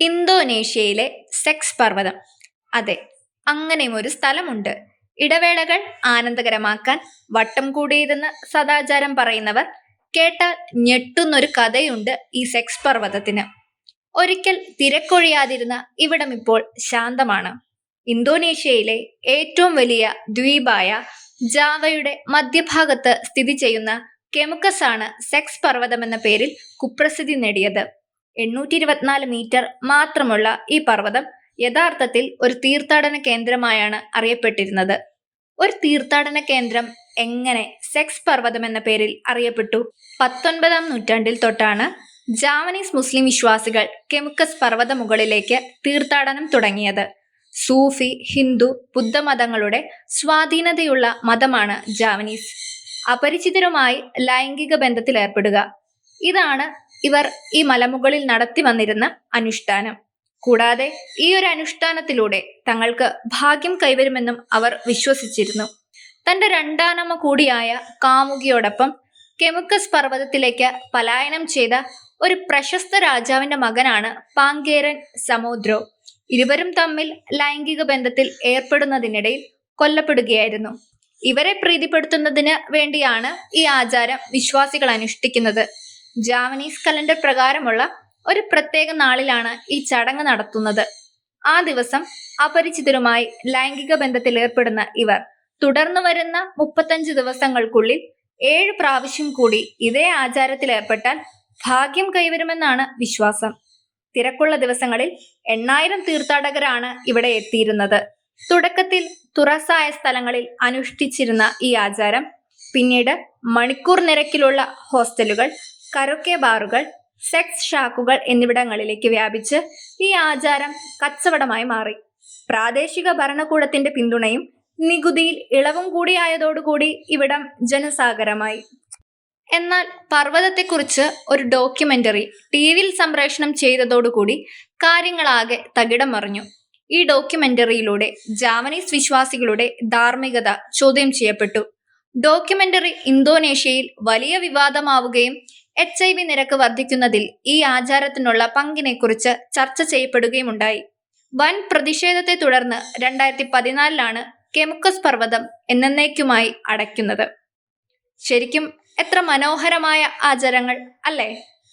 ഇന്തോനേഷ്യയിലെ sex പർവതം. അതെ അങ്ങനെയും ഒരു സ്ഥലമുണ്ട്. ഇടവേളകൾ ആനന്ദകരമാക്കാൻ വട്ടം കൂടിയതെന്ന് സദാചാരം പറയുന്നവർ കേട്ടാൽ ഞെട്ടുന്നൊരു കഥയുണ്ട് ഈ സെക്സ് പർവതത്തിന്. ഒരിക്കൽ തിരക്കൊഴിയാതിരുന്ന ഇവിടം ഇപ്പോൾ ശാന്തമാണ്. ഇന്തോനേഷ്യയിലെ ഏറ്റവും വലിയ ദ്വീപായ ജാവയുടെ മധ്യഭാഗത്ത് സ്ഥിതി ചെയ്യുന്ന കെമുക്കസ് ആണ് സെക്സ് പർവതം എന്ന പേരിൽ കുപ്രസിദ്ധി നേടിയത്. എണ്ണൂറ്റി ഇരുപത്തിനാല് മീറ്റർ മാത്രമുള്ള ഈ പർവതം യഥാർത്ഥത്തിൽ ഒരു തീർത്ഥാടന കേന്ദ്രമായാണ് അറിയപ്പെട്ടിരുന്നത്. ഒരു തീർത്ഥാടന കേന്ദ്രം എങ്ങനെ സെക്സ് പർവതം എന്ന പേരിൽ അറിയപ്പെട്ടു? പത്തൊൻപതാം നൂറ്റാണ്ടിൽ തൊട്ടാണ് ജാവനീസ് മുസ്ലിം വിശ്വാസികൾ കെമുക്കസ് പർവത മുകളിലേക്ക് തീർത്ഥാടനം തുടങ്ങിയത്. സൂഫി ഹിന്ദു ബുദ്ധമതങ്ങളുടെ സ്വാധീനതയുള്ള മതമാണ് ജാവനീസ്. അപരിചിതരുമായി ലൈംഗിക ബന്ധത്തിൽ ഏർപ്പെടുക ഇതാണ് ഇവർ ഈ മലമുകളിൽ നടത്തി വന്നിരുന്ന അനുഷ്ഠാനം. കൂടാതെ ഈ ഒരു അനുഷ്ഠാനത്തിലൂടെ തങ്ങൾക്ക് ഭാഗ്യം കൈവരുമെന്നും അവർ വിശ്വസിച്ചിരുന്നു. തന്റെ രണ്ടാനമ്മ കൂടിയായ കാമുകിയോടൊപ്പം കെമുക്കസ് പർവതത്തിലേക്ക് പലായനം ചെയ്ത ഒരു പ്രശസ്ത രാജാവിന്റെ മകനാണ് പാങ്കേരൻ സമോദ്രോ. ഇരുവരും തമ്മിൽ ലൈംഗിക ബന്ധത്തിൽ ഏർപ്പെടുന്നതിനിടയിൽ കൊല്ലപ്പെടുകയായിരുന്നു. ഇവരെ പ്രീതിപ്പെടുത്തുന്നതിന് വേണ്ടിയാണ് ഈ ആചാരം വിശ്വാസികൾ അനുഷ്ഠിക്കുന്നത്. ജാവനീസ് കലണ്ടർ പ്രകാരമുള്ള ഒരു പ്രത്യേക നാളിലാണ് ഈ ചടങ്ങ് നടത്തുന്നത്. ആ ദിവസം അപരിചിതരുമായി ലൈംഗിക ബന്ധത്തിൽ ഏർപ്പെടുന്ന ഇവർ തുടർന്നു വരുന്ന മുപ്പത്തഞ്ച് ദിവസങ്ങൾക്കുള്ളിൽ ഏഴ് പ്രാവശ്യം കൂടി ഇതേ ആചാരത്തിൽ ഏർപ്പെട്ടാൽ ഭാഗ്യം കൈവരുമെന്നാണ് വിശ്വാസം. തിരക്കുള്ള ദിവസങ്ങളിൽ എണ്ണായിരം തീർത്ഥാടകരാണ് ഇവിടെ എത്തിയിരുന്നത്. തുടക്കത്തിൽ തുറസായ സ്ഥലങ്ങളിൽ അനുഷ്ഠിച്ചിരുന്ന ഈ ആചാരം പിന്നീട് മണിക്കൂർ നിരക്കിലുള്ള ഹോസ്റ്റലുകൾ കരോക്കെ ബാറുകൾ സെക്സ് ഷാക്കുകൾ എന്നിവിടങ്ങളിലേക്ക് വ്യാപിച്ച് ഈ ആചാരം കച്ചവടമായി മാറി. പ്രാദേശിക ഭരണകൂടത്തിന്റെ പിന്തുണയും നികുതിയിൽ ഇളവും കൂടിയായതോടുകൂടി ഇവിടം ജനസാഗരമായി. എന്നാൽ പർവതത്തെക്കുറിച്ച് ഒരു ഡോക്യുമെന്ററി ടി വിയിൽ സംപ്രേഷണം ചെയ്തതോടുകൂടി കാര്യങ്ങളാകെ തകിടം മറിഞ്ഞു ഈ ഡോക്യുമെന്ററിയിലൂടെ ജാവനീസ് വിശ്വാസികളുടെ ധാർമ്മികത ചോദ്യം ചെയ്യപ്പെട്ടു. ഡോക്യുമെന്ററി ഇന്തോനേഷ്യയിൽ വലിയ വിവാദമാവുകയും എച്ച് ഐ വി നിരക്ക് വർദ്ധിക്കുന്നതിൽ ഈ ആചാരത്തിനുള്ള പങ്കിനെക്കുറിച്ച് ചർച്ച ചെയ്യപ്പെടുകയുമുണ്ടായി. വൻ പ്രതിഷേധത്തെ തുടർന്ന് രണ്ടായിരത്തി പതിനാലിലാണ് കെമുക്കസ് പർവതം എന്നേക്കുമായി അടയ്ക്കുന്നത്. ശരിക്കും എത്ര മനോഹരമായ ആചാരങ്ങൾ അല്ലേ?